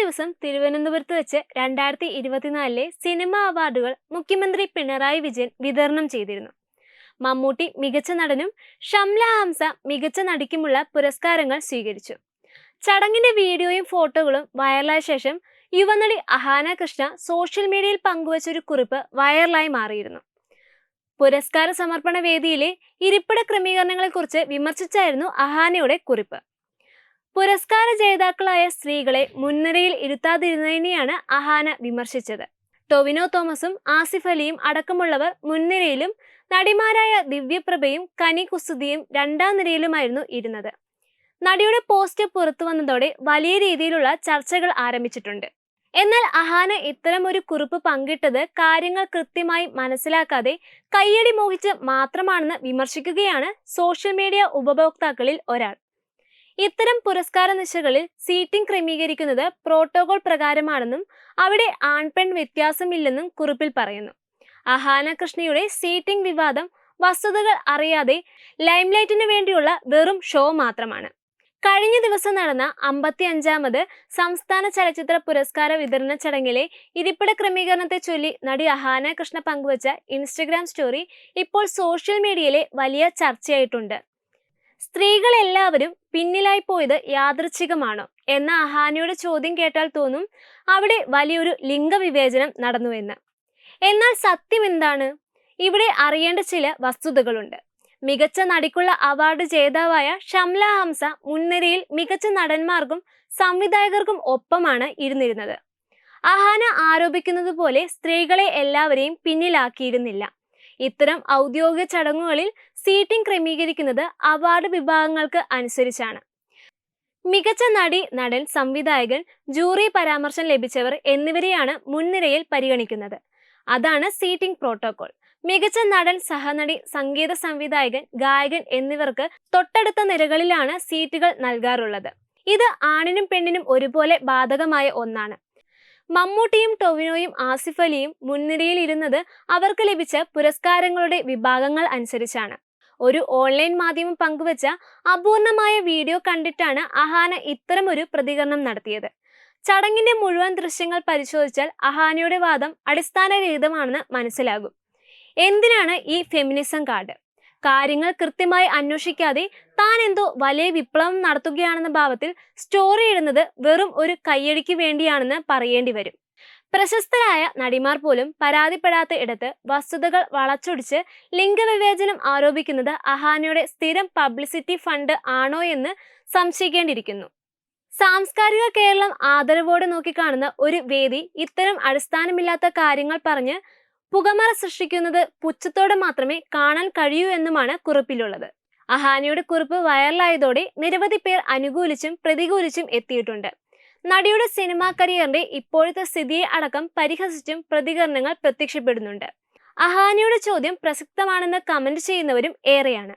ദിവസം തിരുവനന്തപുരത്ത് വെച്ച് രണ്ടായിരത്തി ഇരുപത്തിനാലിലെ സിനിമ അവാർഡുകൾ മുഖ്യമന്ത്രി പിണറായി വിജയൻ വിതരണം ചെയ്തിരുന്നു. മമ്മൂട്ടി മികച്ച നടനും ഷംല ഹംസ മികച്ച നടിക്കുമുള്ള പുരസ്കാരങ്ങൾ സ്വീകരിച്ചു. ചടങ്ങിന്റെ വീഡിയോയും ഫോട്ടോകളും വൈറലായ ശേഷം യുവനടി അഹാന കൃഷ്ണ സോഷ്യൽ മീഡിയയിൽ പങ്കുവച്ച ഒരു കുറിപ്പ് വൈറലായി മാറിയിരുന്നു. പുരസ്കാര സമർപ്പണ വേദിയിലെ ഇരിപ്പിട ക്രമീകരണങ്ങളെക്കുറിച്ച് വിമർശിച്ചായിരുന്നു അഹാനയുടെ കുറിപ്പ്. പുരസ്കാര ജേതാക്കളായ സ്ത്രീകളെ മുൻനിരയിൽ ഇരുത്താതിരുന്നതിനെയാണ് അഹാന വിമർശിച്ചത്. ടൊവിനോ തോമസും ആസിഫ് അലിയും അടക്കമുള്ളവർ മുൻനിരയിലും നടിമാരായ ദിവ്യപ്രഭയും കനി കുസുദിയും രണ്ടാം നിരയിലുമായിരുന്നു ഇരുന്നത്. നടിയുടെ പോസ്റ്റ് പുറത്തു വന്നതോടെ വലിയ രീതിയിലുള്ള ചർച്ചകൾ ആരംഭിച്ചിട്ടുണ്ട്. എന്നാൽ അഹാന ഇത്തരം ഒരു കുറിപ്പ് പങ്കിട്ടത് കാര്യങ്ങൾ കൃത്യമായി മനസ്സിലാക്കാതെ കയ്യടി മോഹിച്ച് മാത്രമാണെന്ന് വിമർശിക്കുകയാണ് സോഷ്യൽ മീഡിയ ഉപഭോക്താക്കളിൽ ഒരാൾ. ഇത്തരം പുരസ്കാര നിശകളിൽ സീറ്റിംഗ് ക്രമീകരിക്കുന്നത് പ്രോട്ടോകോൾ പ്രകാരമാണെന്നും അവിടെ ആൺപെൺ വ്യത്യാസമില്ലെന്നും കുറിപ്പിൽ പറയുന്നു. അഹാന കൃഷ്ണയുടെ സീറ്റിംഗ് വിവാദം വസ്തുതകൾ അറിയാതെ ലൈംലൈറ്റിന് വേണ്ടിയുള്ള വെറും ഷോ മാത്രമാണ്. കഴിഞ്ഞ ദിവസം നടന്ന അമ്പത്തി അഞ്ചാമത് സംസ്ഥാന ചലച്ചിത്ര പുരസ്കാര വിതരണ ചടങ്ങിലെ ഇരിപ്പിട ക്രമീകരണത്തെ ചൊല്ലി നടി അഹാന കൃഷ്ണ പങ്കുവച്ച ഇൻസ്റ്റഗ്രാം സ്റ്റോറി ഇപ്പോൾ സോഷ്യൽ മീഡിയയിലെ വലിയ ചർച്ചയായിട്ടുണ്ട്. സ്ത്രീകളെല്ലാവരും പിന്നിലായി പോയത് യാദൃച്ഛികമാണോ. എന്ന അഹാനിയുടെ ചോദ്യം കേട്ടാൽ തോന്നും അവിടെ വലിയൊരു ലിംഗവിവേചനം നടന്നുവെന്ന് എന്നാൽ സത്യം എന്താണ്? ഇവിടെ അറിയേണ്ട ചില വസ്തുതകളുണ്ട്. മികച്ച നടിക്കുള്ള അവാർഡ് ജേതാവായ ഷംല ഹംസ മുൻനിരയിൽ മികച്ച നടന്മാർക്കും സംവിധായകർക്കും ഒപ്പമാണ് ഇരുന്നിരുന്നത്. അഹാന ആരോപിക്കുന്നത് പോലെ സ്ത്രീകളെ എല്ലാവരെയും പിന്നിലാക്കിയിരുന്നില്ല. ഇത്തരം ഔദ്യോഗിക ചടങ്ങുകളിൽ സീറ്റിംഗ് ക്രമീകരിക്കുന്നത് അവാർഡ് വിഭാഗങ്ങൾക്ക് അനുസരിച്ചാണ്. മികച്ച നടി നടൻ സംവിധായകൻ ജൂറി പരാമർശം ലഭിച്ചവർ എന്നിവരെയാണ് മുൻനിരയിൽ പരിഗണിക്കുന്നത്. അതാണ് സീറ്റിംഗ് പ്രോട്ടോകോൾ മികച്ച നടൻ സഹനടി സംഗീത സംവിധായകൻ ഗായകൻ എന്നിവർക്ക് തൊട്ടടുത്ത നിരകളിലാണ് സീറ്റുകൾ നൽകാറുള്ളത്. ഇത് ആണിനും പെണ്ണിനും ഒരുപോലെ ബാധകമായ ഒന്നാണ്. മമ്മൂട്ടിയും ടൊവിനോയും ആസിഫ് അലിയും മുൻനിരയിൽ ഇരുന്നത് അവർക്ക് ലഭിച്ച പുരസ്കാരങ്ങളുടെ വിഭാഗങ്ങൾ അനുസരിച്ചാണ്. ഒരു ഓൺലൈൻ മാധ്യമം പങ്കുവച്ച അപൂർണമായ വീഡിയോ കണ്ടിട്ടാണ് അഹാന ഇത്തരമൊരു പ്രതികരണം നടത്തിയത്. ചടങ്ങിന്റെ മുഴുവൻ ദൃശ്യങ്ങൾ പരിശോധിച്ചാൽ അഹാനയുടെ വാദം അടിസ്ഥാനരഹിതമാണെന്ന് മനസ്സിലാകും. എന്തിനാണ് ഈ ഫെമിനിസം കാർഡ്? കാര്യങ്ങൾ കൃത്യമായി അന്വേഷിക്കാതെ താൻ എന്തോ വലിയ വിപ്ലവം നടത്തുകയാണെന്ന ഭാവത്തിൽ സ്റ്റോറി ഇടുന്നത് വെറും ഒരു കയ്യടിക്ക് വേണ്ടിയാണെന്ന് പറയേണ്ടി വരും. പ്രശസ്തരായ നടിമാർ പോലും പരാതിപ്പെടാത്ത ഇടത്ത് വസ്തുതകൾ വളച്ചൊടിച്ച് ലിംഗവിവേചനം ആരോപിക്കുന്നത് അഹാനയുടെ സ്ഥിരം പബ്ലിസിറ്റി ഫണ്ട് ആണോ എന്ന് സംശയിക്കേണ്ടിയിരിക്കുന്നു. സാംസ്കാരിക കേരളം ആദരവോടെ നോക്കിക്കാണുന്ന ഒരു വേദി ഇത്തരം അടിസ്ഥാനമില്ലാത്ത കാര്യങ്ങൾ പറഞ്ഞ് പുകമറ സൃഷ്ടിക്കുന്നത് പുച്ഛത്തോടെ മാത്രമേ കാണാൻ കഴിയൂ എന്നുമാണ് കുറിപ്പിലുള്ളത്. അഹാനിയുടെ കുറിപ്പ് വൈറലായതോടെ നിരവധി പേർ അനുകൂലിച്ചും പ്രതികൂലിച്ചും എത്തിയിട്ടുണ്ട്. നടിയുടെ സിനിമാ കരിയറിന്റെ ഇപ്പോഴത്തെ സ്ഥിതിയെ അടക്കം പരിഹസിച്ചും പ്രതികരണങ്ങൾ പ്രത്യക്ഷപ്പെടുന്നുണ്ട്. അഹാനിയുടെ ചോദ്യം പ്രസക്തമാണെന്ന് കമന്റ് ചെയ്യുന്നവരും ഏറെയാണ്.